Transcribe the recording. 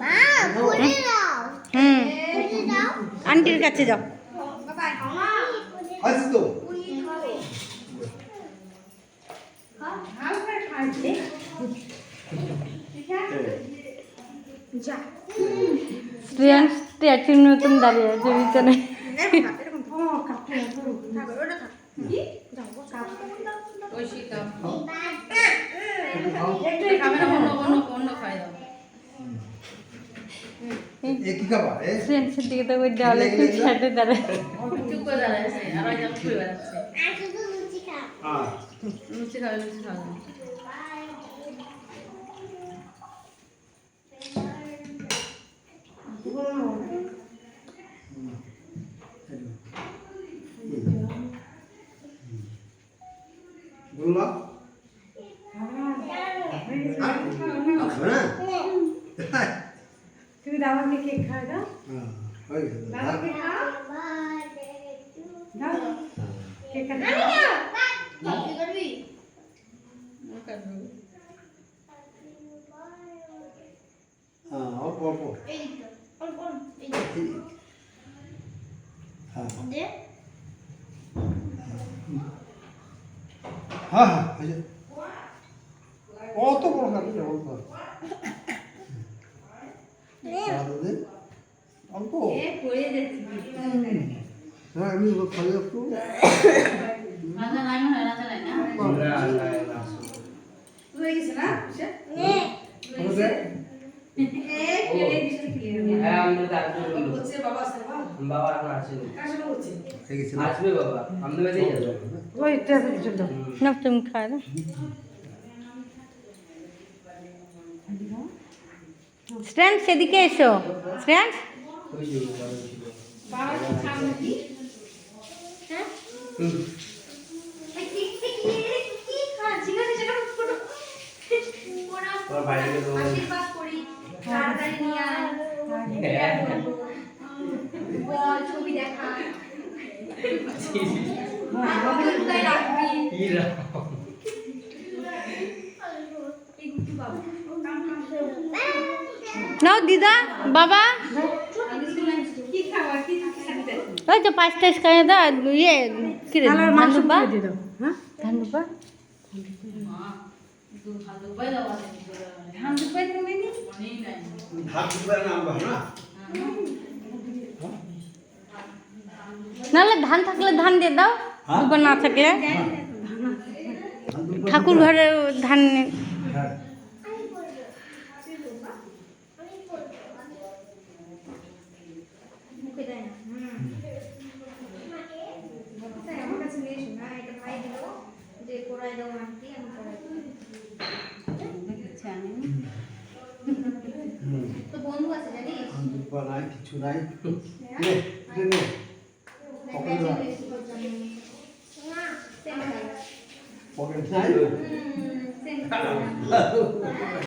দাও হুম বলে দাও আন্টির কাছে যাও। আছে তো স্টুডেন্ট স্ট্যাচুর মতন দাঁড়িয়ে আছে বিছানায় এ কি খাবার? এ? স্টুডেন্টসের দিকে তো ওই চুপ করে আর ওই বেড়াচ্ছে আর শুধু লুচি খাও হ্যাঁ লুচি লুচি হ্যাঁ। হ্যাঁ। টু দাও কেক আমি না কি হ্যাঁ অল্প অল্প। অল্প অল্প, হ্যাঁ। অত বড় খাবি না, অল্প। হ্যাঁ আমি খালি একটু রাজা নাই মনে হয় নিয়ে সেদিকে এসো। বল ছবি দেখা রাখবি কি রাম। এই গুটি বাবা নাও দিদা বাবা। ওই তো পাঁচ টাইস খাইয়ে দাও ইয়ে কি রে তাহলে ধান মাংস দুব্বা দিয়ে দাও হ্যাঁ? ধান দুব্বা দু হাত দুপাই দাও আছে কি করে ধান দুপাই তুমি নি মনেই নাই হাত দুপুরে না আনবা না নাহলে ধান থাকলে ধান দিয়ে দাও হ্যাঁ? না থাকলে। ঠাকুর ঘরে ধান তো বন্ধু আছে জানিস হাত দুপুরে নাই কিছু নাই নে এটা নে পকেটে নাই